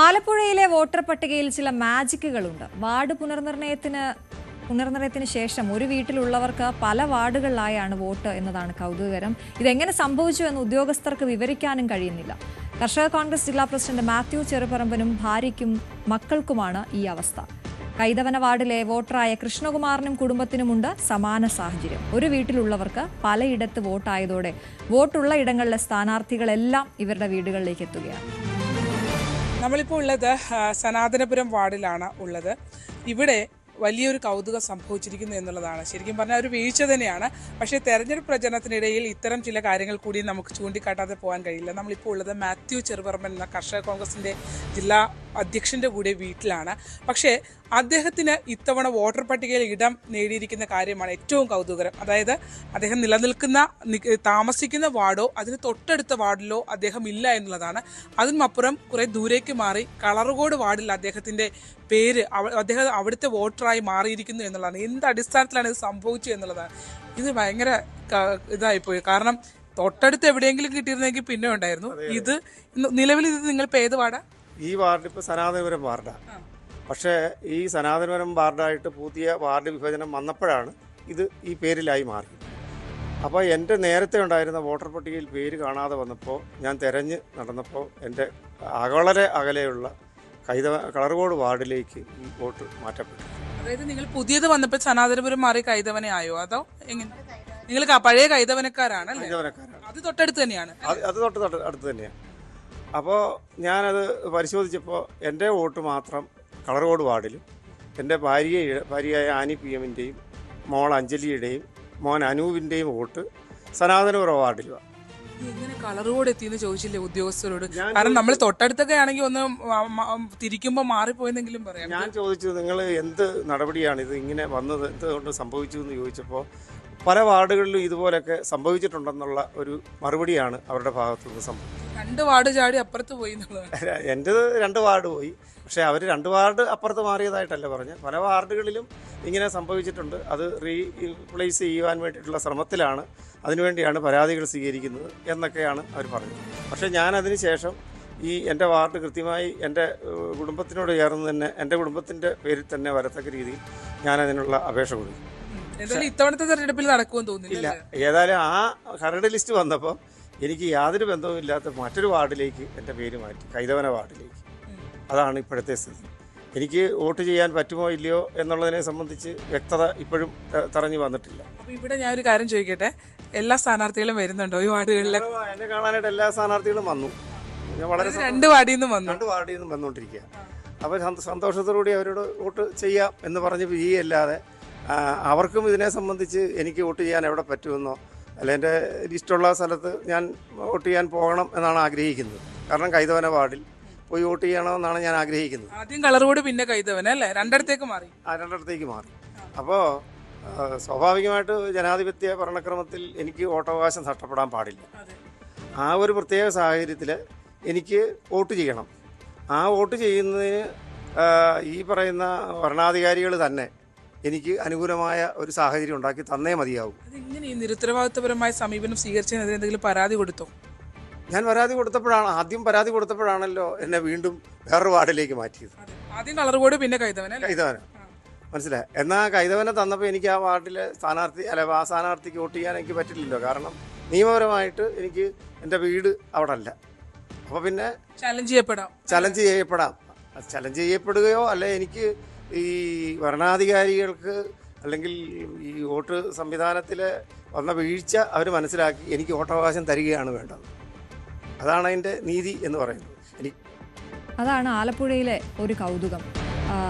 ആലപ്പുഴയിലെ വോട്ടർ പട്ടികയിൽ ചില മാജിക്കുകളുണ്ട്. വാർഡ് പുനർനിർണയത്തിന് പുനർനിർണയത്തിന് ശേഷം ഒരു വീട്ടിലുള്ളവർക്ക് പല വാർഡുകളിലായാണ് വോട്ട് എന്നതാണ് കൗതുകകരം. ഇതെങ്ങനെ സംഭവിച്ചു എന്ന് ഉദ്യോഗസ്ഥർക്ക് വിവരിക്കാനും കഴിയുന്നില്ല. കർഷക കോൺഗ്രസ് ജില്ലാ പ്രസിഡന്റ് മാത്യു ചെറുപറമ്പനും ഭാര്യയ്ക്കും മക്കൾക്കുമാണ് ഈ അവസ്ഥ. കൈതവന വാർഡിലെ വോട്ടറായ കൃഷ്ണകുമാറിനും കുടുംബത്തിനുമുണ്ട് സമാന സാഹചര്യം. ഒരു വീട്ടിലുള്ളവർക്ക് പലയിടത്ത് വോട്ടായതോടെ വോട്ടുള്ള ഇടങ്ങളിലെ സ്ഥാനാർത്ഥികളെല്ലാം ഇവരുടെ വീടുകളിലേക്ക് എത്തുകയാണ്. നമ്മളിപ്പോൾ ഉള്ളത് സനാതനപുരം വാർഡിലാണ് ഉള്ളത്. ഇവിടെ വലിയൊരു കൗതുകം സംഭവിച്ചിരിക്കുന്നു എന്നുള്ളതാണ്. ശരിക്കും പറഞ്ഞാൽ ഒരു വീഴ്ച തന്നെയാണ്. പക്ഷേ തെരഞ്ഞെടുപ്പ് പ്രചരണത്തിനിടയിൽ ഇത്തരം ചില കാര്യങ്ങൾ കൂടി നമുക്ക് ചൂണ്ടിക്കാട്ടാതെ പോകാൻ കഴിയില്ല. നമ്മളിപ്പോൾ ഉള്ളത് മാത്യു ചെറുവർമ്മൻ എന്ന കർഷക കോൺഗ്രസിന്റെ ജില്ലാ അധ്യക്ഷന്റെ കൂടെ വീട്ടിലാണ്. പക്ഷേ അദ്ദേഹത്തിന് ഇത്തവണ വോട്ടർ പട്ടികയിൽ ഇടം നേടിയിരിക്കുന്ന കാര്യമാണ് ഏറ്റവും കൗതുകരം. അതായത് അദ്ദേഹം നിലനിൽക്കുന്ന താമസിക്കുന്ന വാർഡോ അതിന് തൊട്ടടുത്ത വാർഡിലോ അദ്ദേഹം ഇല്ല എന്നുള്ളതാണ്. അതിനുമപ്പുറം കുറെ ദൂരേക്ക് മാറി കളറുകോട് വാർഡിൽ അദ്ദേഹത്തിന്റെ പേര് അദ്ദേഹം അവിടുത്തെ വോട്ടറായി മാറിയിരിക്കുന്നു എന്നുള്ളതാണ്. എന്ത് അടിസ്ഥാനത്തിലാണ് ഇത് സംഭവിച്ചു എന്നുള്ളതാണ്. ഇത് ഭയങ്കര ഇതായിപ്പോയി. കാരണം തൊട്ടടുത്ത് എവിടെയെങ്കിലും കിട്ടിയിരുന്നെങ്കിൽ പിന്നെ ഉണ്ടായിരുന്നു. ഇത് നിലവിൽ ഇത് നിങ്ങൾ ഏത് വാർഡാ? ഈ വാർഡ് ഇപ്പോൾ സനാതനപുരം വാർഡാണ് പക്ഷേ ഈ സനാതനപുരം വാർഡായിട്ട് പുതിയ വാർഡ് വിഭജനം വന്നപ്പോഴാണ് ഇത് ഈ പേരിലായി മാറി. അപ്പോൾ എന്റെ നേരത്തെ ഉണ്ടായിരുന്ന വോട്ടർ പട്ടികയിൽ പേര് കാണാതെ വന്നപ്പോൾ ഞാൻ തിരഞ്ഞ് നടന്നപ്പോൾ എന്റെ വളരെ അകലെയുള്ള കൈത കളർകോട് വാർഡിലേക്ക് ഈ വോട്ട് മാറ്റപ്പെട്ടു. അതായത് നിങ്ങൾ പുതിയത് വന്നപ്പോൾ സനാതനപുരം മാറി കൈതവനെ ആയോ അതോ എങ്ങനെ? നിങ്ങൾ പഴയ കൈതവനക്കാരാണ് അത് തൊട്ടടുത്ത് തന്നെയാണ്. അത് തൊട്ട് തൊട്ട് അടുത്ത് തന്നെയാണ്. അപ്പോൾ ഞാനത് പരിശോധിച്ചപ്പോൾ എന്റെ വോട്ട് മാത്രം കളർകോട് വാർഡിലും എന്റെ ഭാര്യ ഭാര്യയായ ആനി പി എമ്മിന്റെയും മോൾ അഞ്ജലിയുടെയും മോൻ അനൂപിന്റെയും വോട്ട് സനാതനപുര വാർഡിലുമാണ് എങ്ങനെ കളറുകൂടെ എത്തിയെന്ന് ചോദിച്ചില്ലേ ഉദ്യോഗസ്ഥരോട്? കാരണം നമ്മൾ തൊട്ടടുത്തൊക്കെ ആണെങ്കിൽ ഒന്ന് തിരിക്കുമ്പോൾ മാറിപ്പോയെന്നെങ്കിലും പറയാം. ഞാൻ ചോദിച്ചു നിങ്ങൾ എന്ത് നടപടിയാണ് ഇത് ഇങ്ങനെ വന്നത്? എന്തുകൊണ്ട് സംഭവിച്ചു എന്ന് ചോദിച്ചപ്പോൾ പല വാർഡുകളിലും ഇതുപോലൊക്കെ സംഭവിച്ചിട്ടുണ്ടെന്നുള്ള ഒരു മറുപടിയാണ് അവരുടെ ഭാഗത്തുനിന്ന് സംഭവിച്ചത്. രണ്ട് വാർഡ് ചാടി അപ്പുറത്ത് പോയി എന്റെത് രണ്ട് വാർഡ് പോയി. പക്ഷേ അവർ രണ്ട് വാർഡ് അപ്പുറത്ത് മാറിയതായിട്ടല്ല പറഞ്ഞത്. പല വാർഡുകളിലും ഇങ്ങനെ സംഭവിച്ചിട്ടുണ്ട്. അത് റീപ്ലേസ് ചെയ്യുവാൻ വേണ്ടിയിട്ടുള്ള ശ്രമത്തിലാണ് അതിനുവേണ്ടിയാണ് പരാതികൾ സ്വീകരിക്കുന്നത് എന്നൊക്കെയാണ് അവർ പറഞ്ഞത്. പക്ഷേ ഞാൻ അതിന് ശേഷം ഈ എന്റെ വാർഡ് കൃത്യമായി എന്റെ കുടുംബത്തിനോട് ചേർന്ന് തന്നെ എന്റെ കുടുംബത്തിന്റെ പേരിൽ തന്നെ വരത്തക്ക രീതിയിൽ ഞാൻ അതിനുള്ള അപേക്ഷ കൊടുക്കും. ഇത്തവണത്തെ തെരഞ്ഞെടുപ്പിൽ നടക്കുമെന്ന് തോന്നുന്നില്ല ഏതായാലും ആ കരട് ലിസ്റ്റ് വന്നപ്പോൾ എനിക്ക് യാതൊരു ബന്ധവുമില്ലാത്ത മറ്റൊരു വാർഡിലേക്ക് എന്റെ പേര് മാറ്റി കൈതവന വാർഡിലേക്ക്. അതാണ് ഇപ്പോഴത്തെ സ്ഥിതി. എനിക്ക് വോട്ട് ചെയ്യാൻ പറ്റുമോ ഇല്ലയോ എന്നുള്ളതിനെ സംബന്ധിച്ച് വ്യക്തത ഇപ്പോഴും തറഞ്ഞു വന്നിട്ടില്ല. അപ്പോൾ ഇവിടെ ഞാൻ ഒരു കാര്യം ചോദിക്കട്ടെ? എല്ലാ സ്ഥാനാർത്ഥികളും വരുന്നുണ്ടോ ഈ വാർഡുകളിൽ എന്നെ കാണാനായിട്ട് എല്ലാ സ്ഥാനാർത്ഥികളും വന്നു. ഞാൻ വളരെ രണ്ട് വാർഡിൽ നിന്നും വന്നു. രണ്ട് വാർഡിൽ നിന്നും വന്നുകൊണ്ടിരിക്കുക അപ്പോൾ സന്ത- സന്തോഷത്തോടുകൂടി അവരോട് വോട്ട് ചെയ്യാം എന്ന് പറഞ്ഞ് പിരിയല്ലാതെ അവർക്കും ഇതിനെ സംബന്ധിച്ച് എനിക്ക് വോട്ട് ചെയ്യാൻ എവിടെ പറ്റുമെന്നോ അല്ല എന്റെ ലിസ്റ്റുള്ള സ്ഥലത്ത് ഞാൻ വോട്ട് ചെയ്യാൻ പോകണം എന്നാണ് ആഗ്രഹിക്കുന്നത്. കാരണം കൈതവന വാർഡിൽ പോയി വോട്ട് ചെയ്യണമെന്നാണ് ഞാൻ ആഗ്രഹിക്കുന്നത്. ആദ്യം കളറോട് പിന്നെ കൈതവന അല്ലേ? രണ്ടിടത്തേക്ക് മാറി. ആ രണ്ടിടത്തേക്ക് മാറി. അപ്പോൾ സ്വാഭാവികമായിട്ട് ജനാധിപത്യ ഭരണക്രമത്തിൽ എനിക്ക് വോട്ടവകാശം നഷ്ടപ്പെടാൻ പാടില്ല. ആ ഒരു പ്രത്യേക സാഹചര്യത്തിൽ എനിക്ക് വോട്ട് ചെയ്യണം. ആ വോട്ട് ചെയ്യുന്നതിന് ഈ പറയുന്ന ഭരണാധികാരികൾ തന്നെ എനിക്ക് അനുകൂലമായ ഒരു സാഹചര്യം ഉണ്ടാക്കി തന്നേ മതിയാവും. അതിങ്ങനെ ഈ നിരുത്തരവാദിത്വപരമായ സമീപനം സ്വീകരിച്ചതിനെതിരെ എന്തെങ്കിലും പരാതി കൊടുത്തോ? ഞാൻ പരാതി കൊടുത്തപ്പോഴാണ് ആദ്യം പരാതി കൊടുത്തപ്പോഴാണല്ലോ എന്നെ വീണ്ടും വേറൊരു വാർഡിലേക്ക് മാറ്റിയത്. ആദ്യം കളറുകൂട് പിന്നെ കൈതവന. മനസ്സിലായി? എന്നാൽ കൈതവനെ തന്നപ്പോൾ എനിക്ക് ആ വാർഡിലെ സ്ഥാനാർത്ഥി അല്ല ആ സ്ഥാനാർത്ഥിക്ക് വോട്ട് ചെയ്യാൻ എനിക്ക് പറ്റില്ലല്ലോ. കാരണം നിയമപരമായിട്ട് എനിക്ക് എന്റെ വീട് അവിടെ അല്ല അപ്പോൾ പിന്നെ ചലഞ്ച് ചെയ്യപ്പെടാം. ചലഞ്ച് ചെയ്യപ്പെടാം. ചലഞ്ച് ചെയ്യപ്പെടുകയോ അല്ലെ എനിക്ക് ഈ ഭരണാധികാരികൾക്ക് അല്ലെങ്കിൽ ഈ വോട്ട് സംവിധാനത്തിൽ വന്ന വീഴ്ച അവർ മനസ്സിലാക്കി എനിക്ക് വോട്ടവകാശം തരികയാണ് വേണ്ടത്. അതാണ് അതിന്റെ നീതി എന്ന് പറയുന്നത്. അതാണ് ആലപ്പുഴയിലെ ഒരു കൗതുകം.